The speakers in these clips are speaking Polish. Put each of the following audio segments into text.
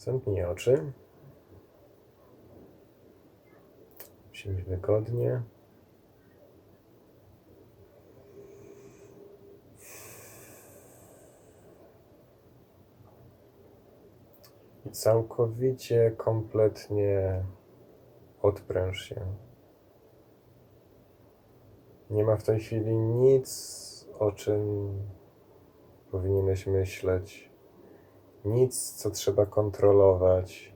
Zamknij oczy. Siedź wygodnie. I całkowicie, kompletnie odpręż się. Nie ma w tej chwili nic, o czym powinieneś myśleć. Nic, co trzeba kontrolować.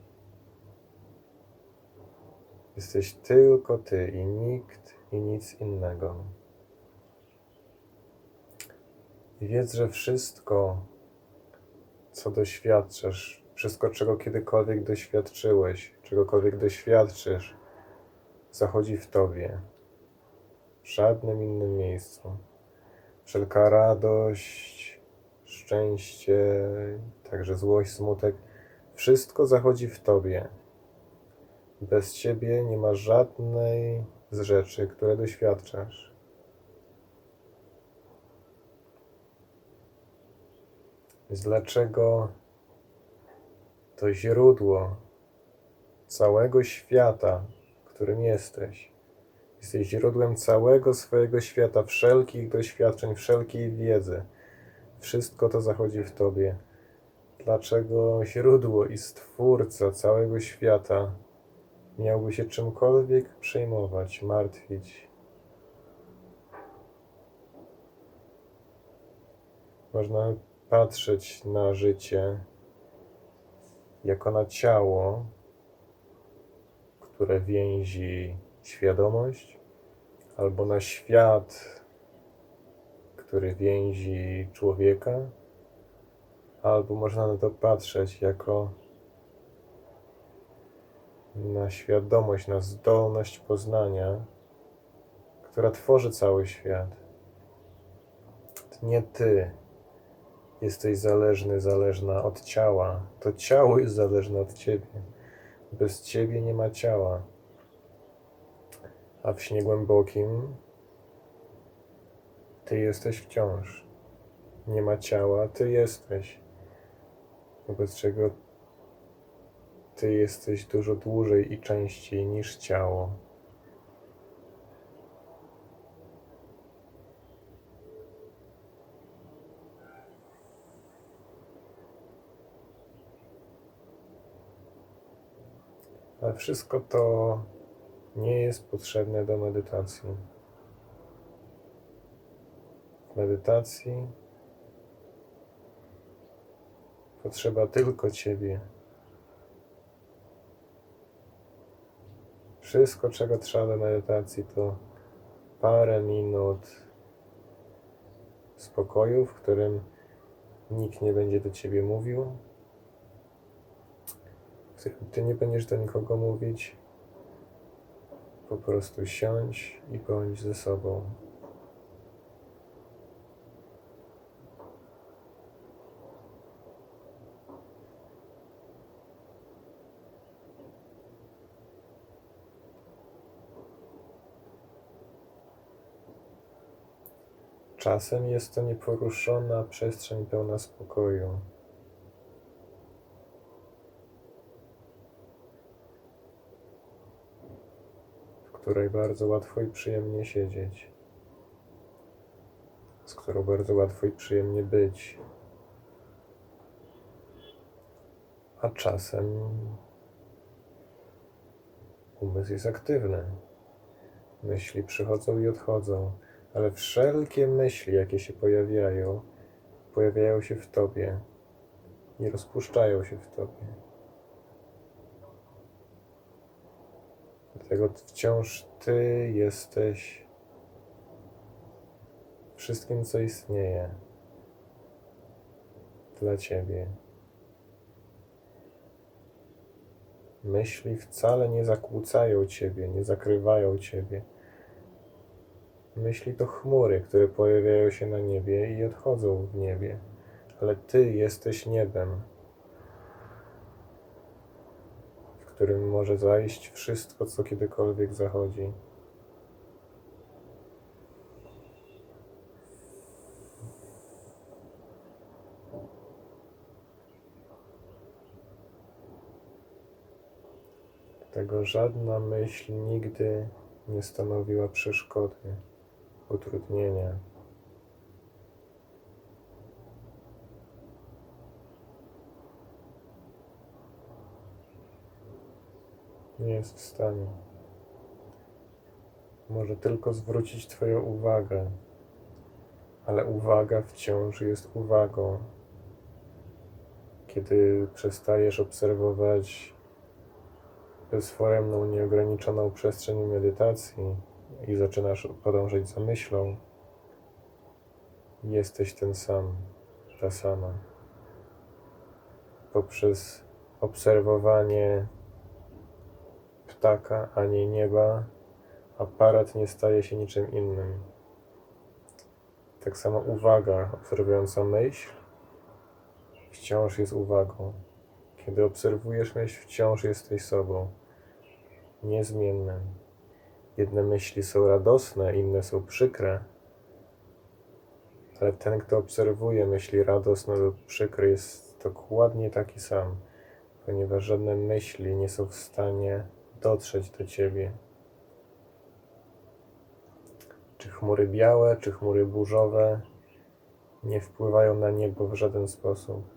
Jesteś tylko ty i nikt i nic innego. I wiedz, że wszystko, co doświadczasz, wszystko, czego kiedykolwiek doświadczyłeś, czegokolwiek doświadczysz, zachodzi w tobie. W żadnym innym miejscu. Wszelka radość, szczęście, także złość, smutek, wszystko zachodzi w tobie. Bez ciebie nie ma żadnej z rzeczy, które doświadczasz. Więc dlaczego to źródło całego świata, którym jesteś, jesteś źródłem całego swojego świata, wszelkich doświadczeń, wszelkiej wiedzy, wszystko to zachodzi w tobie. Dlaczego źródło i stwórca całego świata miałby się czymkolwiek przejmować, martwić? Można patrzeć na życie jako na ciało, które więzi świadomość, albo na świat, który więzi człowieka, albo można na to patrzeć jako na świadomość, na zdolność poznania, która tworzy cały świat. To nie ty jesteś zależny, zależna od ciała. To ciało jest zależne od ciebie. Bez ciebie nie ma ciała. A w śnie głębokim ty jesteś wciąż. Nie ma ciała, ty jesteś. Wobec czego ty jesteś dużo dłużej i częściej niż ciało. Ale wszystko to nie jest potrzebne do medytacji. Medytacji potrzeba tylko Ciebie. Wszystko, czego trzeba do medytacji, to parę minut spokoju, w którym nikt nie będzie do Ciebie mówił, Ty nie będziesz do nikogo mówić. Po prostu siądź i bądź ze sobą. Czasem jest to nieporuszona przestrzeń pełna spokoju. w której bardzo łatwo i przyjemnie siedzieć, z którą bardzo łatwo i przyjemnie być. A czasem umysł jest aktywny. Myśli przychodzą i odchodzą, ale wszelkie myśli, jakie się pojawiają, pojawiają się w tobie i rozpuszczają się w tobie. Dlatego wciąż Ty jesteś wszystkim, co istnieje dla Ciebie. Myśli wcale nie zakłócają Ciebie, nie zakrywają Ciebie. Myśli to chmury, które pojawiają się na niebie i odchodzą w niebie, ale Ty jesteś niebem. w którym może zajść wszystko, co kiedykolwiek zachodzi. Dlatego żadna myśl nigdy nie stanowiła przeszkody, utrudnienia. Nie jest w stanie. Może tylko zwrócić Twoją uwagę, ale uwaga wciąż jest uwagą. Kiedy przestajesz obserwować bezforemną, nieograniczoną przestrzeń medytacji i zaczynasz podążać za myślą, jesteś ten sam, ta sama. Poprzez obserwowanie ptaka, a nie nieba, aparat nie staje się niczym innym. Tak samo uwaga obserwująca myśl wciąż jest uwagą. Kiedy obserwujesz myśl, wciąż jesteś sobą, niezmiennym. Jedne myśli są radosne, inne są przykre, ale ten, kto obserwuje myśli radosne lub przykre, jest dokładnie taki sam, ponieważ żadne myśli nie są w stanie dotrzeć do ciebie. Czy chmury białe, czy chmury burzowe nie wpływają na niebo w żaden sposób.